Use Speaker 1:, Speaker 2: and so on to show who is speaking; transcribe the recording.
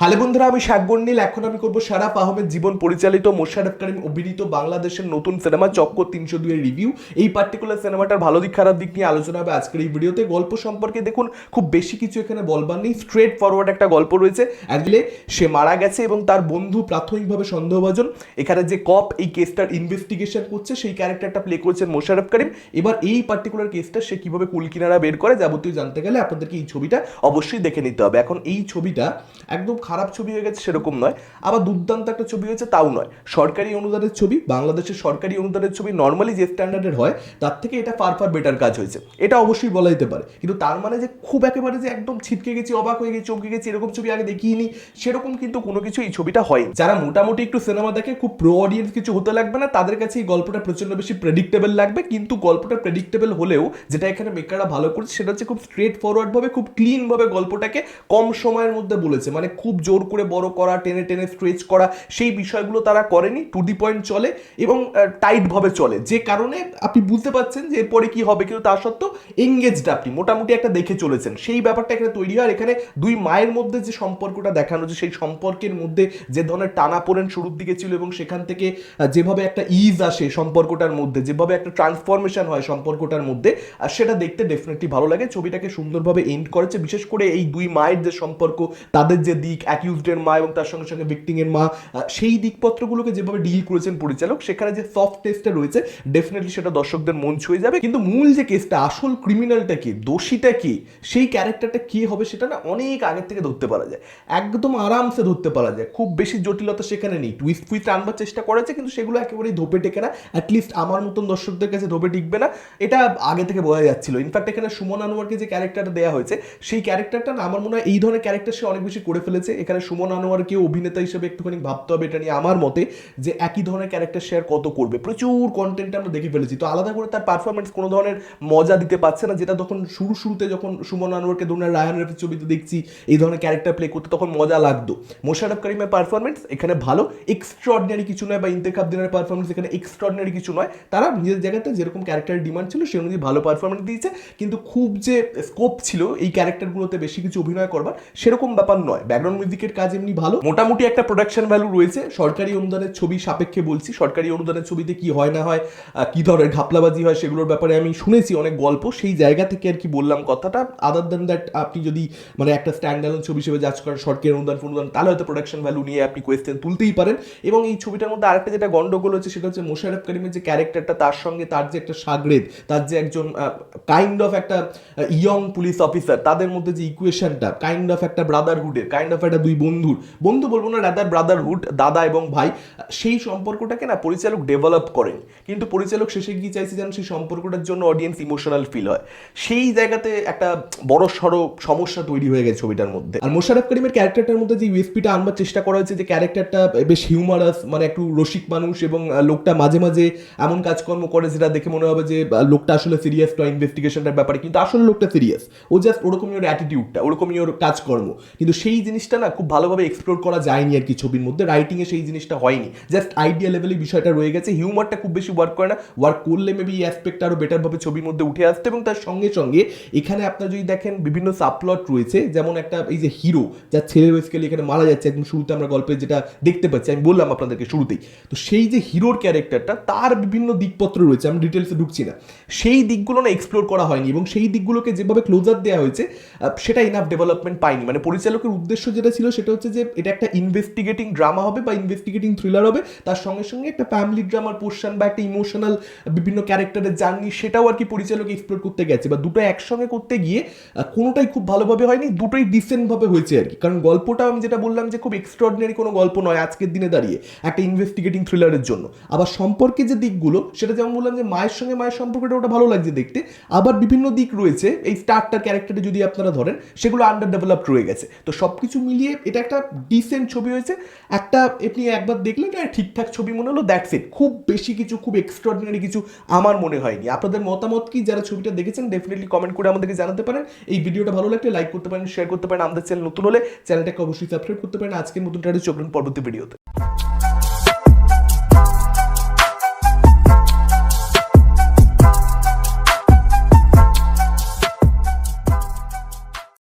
Speaker 1: Hello বন্ধুরা, আমি শাকবন নীল এখন আমি করব সারাফ আহমেদ জীবন পরিচালিত মোশারফ করিম অভিনীত বাংলাদেশের নতুন সিনেমা চক্কর তিনশো দুইয়ের রিভিউ। এই পার্টিকুলার সিনেমাটার ভালো দিক, খারাপ দিক নিয়ে আলোচনা হবে আজকের এই ভিডিওতে। গল্প সম্পর্কে দেখুন, খুব বেশি কিছু এখানে বলবার নেই। স্ট্রেট ফরওয়ার্ড একটা গল্প রয়েছে। একদিলে সে মারা গেছে এবং তার বন্ধু প্রাথমিকভাবে সন্দেহভাজন। এখানে যে কপ এই কেসটার ইনভেস্টিগেশন করছে, সেই ক্যারেক্টারটা প্লে করেছেন মোশারফ করিম। এবার এই পার্টিকুলার কেসটা সে কীভাবে কুলকিনারা বের করে, যাবতীয় জানতে গেলে আপনাদেরকে এই ছবিটা অবশ্যই দেখে নিতে হবে। এখন এই ছবিটা একদম খারাপ ছবি হয়ে গেছে সেরকম নয়, আবার দুর্দান্ত একটা ছবি হয়েছে তাও নয়। সরকারি অনুদানের ছবি, বাংলাদেশের সরকারি অনুদানের ছবি নর্মালি যে স্ট্যান্ডার্ডের হয়, তার থেকে এটা ফার ফার বেটার কাজ হয়েছে। এটা অবশ্যই বলা যেতে পারে। কিন্তু তার মানে যে খুব একেবারে যে একদম ছিটকে গেছি, অবাক হয়ে গেছি, চমকে গেছি, এরকম ছবি আগে দেখিনি, সেরকম কিন্তু কোনো কিছু এই ছবিটা হয় যারা মোটামুটি একটু সিনেমা দেখে, খুব প্রো অডিয়েন্স কিছু হতে লাগবে না, তাদের কাছে এই গল্পটা প্রচণ্ড বেশি প্রেডিক্টেবল লাগবে, কিন্তু গল্পটা প্রেডিক্টেবল হলেও যেটা এখানে মেকাররা ভালো করেছে, সেটা হচ্ছে খুব স্ট্রেট ফরওয়ার্ড ভাবে, খুব ক্লিন ভাবে গল্পটাকে কম সময়ের মধ্যে বলেছে। মানে খুব জোর করে বড় করা, টেনে টেনে স্ট্রেচ করা, সেই বিষয়গুলো তারা করেনি। টু দি পয়েন্ট চলে এবং টাইটভাবে চলে। যে কারণে আপনি বুঝতে পারছেন যে এরপরে কি হবে, কিন্তু তা সত্ত্বেও এঙ্গেজড আপনি, মোটামুটি একটা দেখে চলেছেন। সেই ব্যাপারটা এখানে তৈরি হয়। এখানে দুই মায়ের মধ্যে যে সম্পর্কটা দেখানো যে সেই সম্পর্কের মধ্যে যে ধরনের টানা পড়েন শুরুর দিকে ছিল এবং সেখান থেকে যেভাবে একটা ইজ আসে সম্পর্কটার মধ্যে, যেভাবে একটা ট্রান্সফরমেশন হয় সম্পর্কটার মধ্যে, আর সেটা দেখতে ডেফিনেটলি ভালো লাগে। ছবিটাকে সুন্দরভাবে এন্ড করেছে। বিশেষ করে এই দুই মায়ের যে সম্পর্ক, তাদের যে দিক অ্যাকিউজডের মা এবং তার সঙ্গে সঙ্গে ভিক্টিংয়ের মা সেই দিকপত্রগুলোকে যেভাবে ডিল করেছেন পরিচালক, সেখানে যে সফট টেস্টটা রয়েছে ডেফিনেটলি সেটা দর্শকদের মন ছুঁয়ে যাবে। কিন্তু মূল যে কেসটা আসল ক্রিমিনালটা কি, দোষীটা কি, সেই ক্যারেক্টারটা কি হবে সেটা না অনেক আগের থেকে ধরতে পারা যায়। একদম আরামসে ধরতে পারা যায়। খুব বেশি জটিলতা সেখানে নেই। টুইস্ট ফুইস্ট আনবার চেষ্টা করেছে, কিন্তু সেগুলো একেবারেই ধোপে টেকে না। অ্যাটলিস্ট আমার মতন দর্শকদের কাছে ধোপে টিকবে না। এটা আগে থেকে বোঝা যাচ্ছিল। ইনফ্যাক্ট এখানে সুমন আনোয়ারকে যে ক্যারেক্টারটা দেওয়া হয়েছে, সেই ক্যারেক্টারটা না, আমার মনে হয় এই ধরনের ক্যারেক্টার সে অনেক বেশি করে ফেলেছে। এখানে সুমন আনোয়ারকে অভিনেতা হিসেবে একটুখানি ভাবতে হবে এটা নিয়ে আমার মতে, যে একই ধরনের ক্যারেক্টার শেয়ার কত করবে। প্রচুর কন্টেন্ট আমরা দেখে ফেলেছি। তো আলাদা করে তার পারফরমেন্স কোনো ধরনের মজা দিতে পারছে না, যেটা তখন শুরু শুরুতে যখন সুমন আনোয়ারকে ধরুন রায়ান রেফের ছবিতে দেখছি, এই ধরনের ক্যারেক্টার প্লে করতে তখন মজা লাগতো। মোশারফ করিমের পারফরমেন্স এখানে ভালো এক্সট্রাঅর্ডিনারি কিছু নয় বা ইন্তেখাব দিনের পারফরমেন্স এখানে এক্সট্রাঅর্ডিনারি কিছু নয়। তারা নিজের জায়গাতে যেরকম ক্যারেক্টারের ডিমান্ড ছিল, সে অনুযায়ী ভালো পারফরমেন্স দিয়েছে। কিন্তু খুব যে স্কোপ ছিল এই ক্যারেক্টারগুলোতে বেশি কিছু অভিনয় করবার, সেরকম ব্যাপার নয়। ব্যাকগ্রাউন্ড মিউজিকের কাজ এমনি ভালো। মোটামুটি একটা প্রোডাকশন ভ্যালু রয়েছে। সরকারি অনুদানের ছবি সাপেক্ষে বলছি। সরকারি অনুদানের ছবিতে কি হয় না হয় কি ধরনের ঘাপলাবাজি হয় সেগুলোর ব্যাপারে আমি শুনেছি অনেক গল্প। সেই জায়গা থেকে আর কি বললাম কথাটা। আদার দেন দ্যাট আপনি যদি মানে একটা স্ট্যান্ড ছবি হিসেবে জাজ করেন, সরকারি অনুদান অনুদান, তাহলে হয়তো প্রোডাকশন ভ্যালু নিয়ে আপনি কোয়েশ্চেন তুলতেই পারেন। এবং এই ছবিটার মধ্যে আরেকটা যেটা গন্ডগোল হচ্ছে, সেটা হচ্ছে মোশারফ করিমের যে ক্যারেক্টারটা তার সঙ্গে তার যে একটা সাগরেদ, তার যে একজন কাইন্ড অফ একটা ইয়ং পুলিশ অফিসার তাদের মধ্যে যে ইকুয়েশনটা কাইন্ড অফ একটা ব্রাদারহুডের কাইন্ড অফ একটা দুই বন্ধুর। বন্ধু বলব না রাদার ব্রাদারহুড দাদা এবং ভাই, সেই সম্পর্কটাকে না পরিচালক ডেভেলপ করেন। কিন্তু পরিচালক শেষে গিয়ে চাইছে যেন সেই সম্পর্কটার জন্য অডিয়েন্স ইমোশনাল ফিল হয়। সেই জায়গাতে একটা বড় সড়ো সমস্যা তৈরি হয়ে গেছে ছবিটার মধ্যে। আর মোশারফ করিমের ক্যারেক্টারটার মধ্যে যে ইউএসপিটা আনবার চেষ্টা করা হয়েছে যে ক্যারেক্টারটা বেশ হিউমারাস মানে একটু রসিক মানুষ এবং লোকটা মাঝে মাঝে এমন কাজকর্ম করে যেটা দেখে মনে হবে যে লোকটা আসলে সিরিয়াস নয় ইনভেস্টিগেশনটার ব্যাপারে, কিন্তু আসলে লোকটা সিরিয়াস ও জাস্ট ওরকমই ওর অ্যাটিটিউডটা ওরকমই ওর কাজকর্ম। কিন্তু সেই জিনিসটা না খুব ভালোভাবে এক্সপ্লোর করা যায়নি আর কি ছবির মধ্যে। রাইটিংয়ে সেই জিনিসটা হয়নি। জাস্ট আইডিয়া লেভেলে বিষয়টা রয়ে গেছে। হিউমারটা খুব বেশি ওয়ার্ক করে না। ওয়ার্ক করলে মেবি এই অ্যাসপেক্ট আরও বেটারভাবে ছবির মধ্যে উঠে আসতে এবং তার সঙ্গে সঙ্গে এখানে আপনার যদি দেখেন বিভিন্ন সাবপ্লট রয়েছে, যেমন একটা এই যে হিরো যার ছেলে বেসিক্যালি এখানে মারা যাচ্ছে। একদম শুরুতে আমরা গল্পে যেটা দেখতে পাচ্ছি, আমি বললাম আপনাদেরকে শুরুতেই। তো সেই যে হিরোর ক্যারেক্টারটা তার বিভিন্ন দিকপত্র রয়েছে, আমি ডিটেলসে ঢুকছি না। সেই দিকগুলো না এক্সপ্লোর করা হয়নি এবং সেই দিকগুলোকে যেভাবে ক্লোজার দেওয়া হয়েছে সেটা ইনাফ ডেভেলপমেন্ট পায়নি। মানে পরিচালকের উদ্দেশ্য যেটা ছিল সেটা হচ্ছে যে এটা একটা ইনভেস্টিগেটিং ড্রামা হবে বা ইনভেস্টিগেটিং থ্রিলার হবে। তার সঙ্গে সঙ্গে একটা ফ্যামিলি ড্রামার পোর্শন বা একটা ইমোশনাল বিভিন্ন ক্যারেক্টারের জার্নি সেটাও আর কি পরিচালক এক্সপ্লোর করতে গেছে। বা দুটো একসঙ্গে করতে গিয়ে কোনোটাই খুব ভালোভাবে হয়নি, দুটোই ডিসেন্টভাবে হয়েছে আর কি। কারণ গল্পটা আমি যেটা বললাম যে খুব এক্সট্রাঅর্ডিনারি কোনো গল্প নয় আজকের দিনে দাঁড়িয়ে, একটা ইনভেস্টিগেটিং থ্রিলারের জন্য। আবার সম্পর্কে যে দিকগুলো, সেটা যেমন বললাম যে মায়ের সঙ্গে মায়ের সম্পর্কটা ওটা ভালো লাগছে দেখতে। আবার বিভিন্ন দিক রয়েছে, এই স্টারটার ক্যারেক্টারে যদি আপনারা ধরেন, সেগুলো আন্ডার ডেভেলপড রয়ে গেছে। তো সব কিছু মিলিয়ে এটা একটা ডিসেন্ট ছবি হয়েছে। একটা আপনি একবার দেখলেন, এটা ঠিকঠাক ছবি মনে হলো দ্যাটস ইট খুব বেশি কিছু, খুব এক্সট্রাঅর্ডিনারি কিছু আমার মনে হয়নি। আপনাদের মতামত কি? যারা ছবিটা দেখেছেন ডেফিনেটলি কমেন্ট করে আমাদেরকে জানাতে পারেন। এই ভিডিওটা ভালো লাগলে লাইক করতে পারেন শেয়ার করতে পারেন। আমাদের চ্যানেল নতুন হলে চ্যানেলটাকে অবশ্যই সাবস্ক্রাইব করতে পারেন। আজকের মতন টাটা চোখ পরবর্তী ভিডিওতে